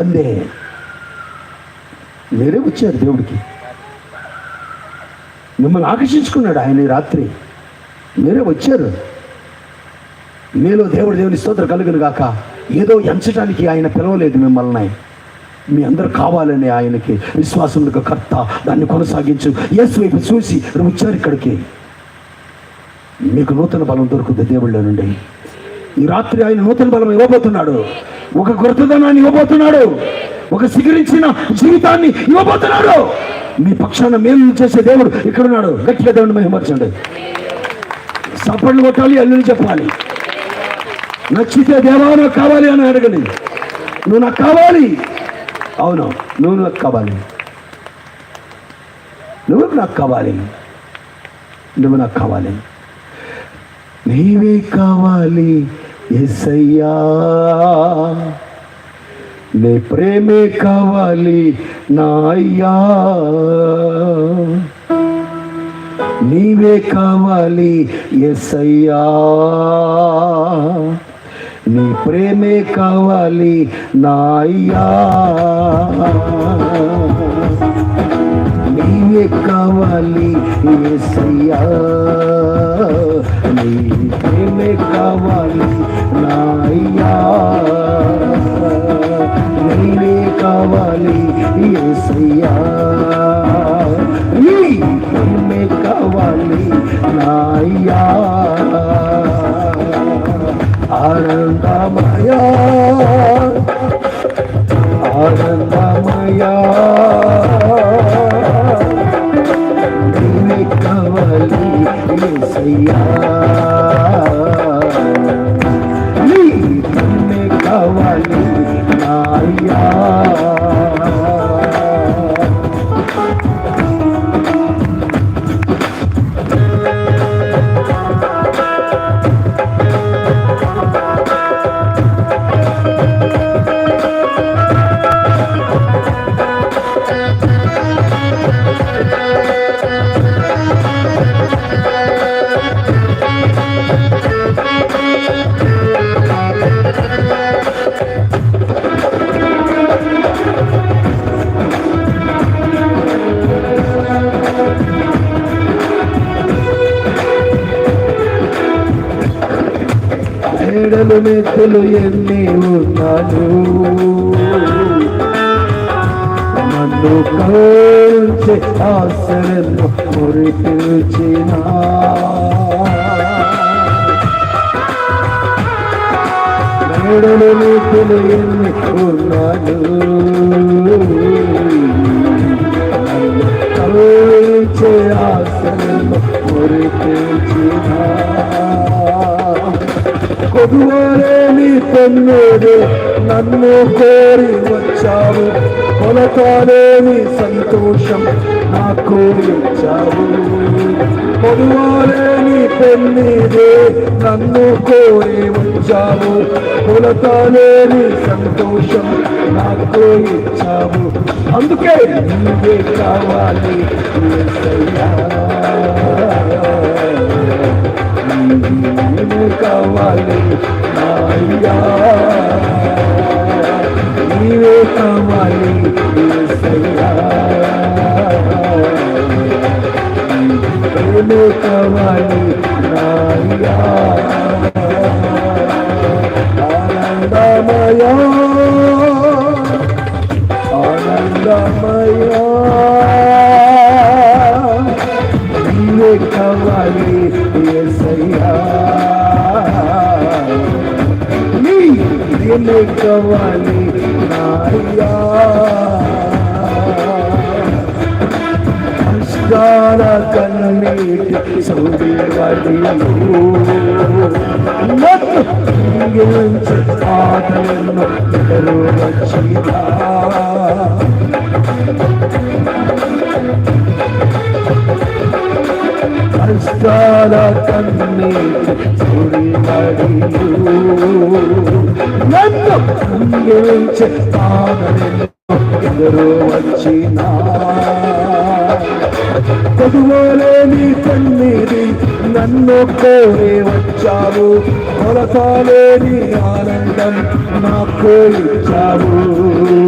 అందే మీరే వచ్చారు దేవుడికి. మిమ్మల్ని ఆకర్షించుకున్నాడు ఆయన రాత్రి. మీరే వచ్చారు మీలో దేవుడు దేవుని స్తోత్ర కలుగును గాక. ఏదో ఎంచడానికి ఆయన పిలవలేదు మిమ్మల్ని. మీ అందరు కావాలని ఆయనకి విశ్వాసం కర్త దాన్ని కొనసాగించు. యేసు వైపు చూసి వచ్చారు ఇక్కడికి. మీకు నూతన బలం దొరుకుతుంది దేవుళ్ళ నుండి. ఈ రాత్రి ఆయన నూతన బలం ఇవ్వబోతున్నాడు. ఒక గుర్తదనాన్ని ఇవ్వబోతున్నాడు. ఒక సిగరించిన జీవితాన్ని ఇవ్వబోతున్నాడు. మీ పక్షాన మేలు చేసే దేవుడు ఇక్కడ ఉన్నాడు. గట్టిగా దేవుడిని మహిమర్చండి సపళ్ళు కొట్టాలి అల్లుని చెప్పాలి. నచ్చితే దేవా నాకు కావాలి అని అడగండి. నువ్వు నాకు కావాలి. అవును నువ్వు నాకు కావాలి. నువ్వు నాకు కావాలి. నువ్వు నాకు కావాలి. నీవే కావాలి. ఎసయ్యా నీ ప్రేమే కావాలి నా అయ్యా. నీవే కావాలి ఎసయ్యా నీ ప్రేమే కావాలి నా అయ్యా. నీవే కావాలి ఏసయ్యా నీ ప్రేమే కావాలి నా అయ్యా నీవే కావాలి ఏసయ్యా నీ ప్రేమే కావాలి నా అయ్యా ఆనందమయా ఆనందమయా García. మేడలు మెత్తలు ఎన్ని ఉన్నాను నన్ను కరుణించే ఆశలను మురిపించిన. మేడలు మెత్తలు ఎన్ని ఉన్నాను నన్ను ఆశలను మురిపించిన. పొదువారే నీ పొన్నుడు నన్ను కోరి వచ్చావు. కొలతాలేని సంతోషం నా కోరి వచ్చావు పొదువారే నీ తొమ్మిది నన్ను కోరి వచ్చావు. కొలతాలేని సంతోషం నాకు ఇచ్చావు. అందుకే నీవే కావాలి కావాలి ప్రేమే కావాలి నా అయ్యా కావాలి యేసయ్యా నీ ప్రేమే కావాలి నా కష్టాల కన్నీటి సౌది వడిలు నన్ను కన్నీటి నన్ను అందించే ఆదరణ ఎదురు వచ్చినా. చదువులేని కన్నీరి నన్ను కోరే వచ్చావు. కొలసాలేని ఆనందం నాకు ఇచ్చావు.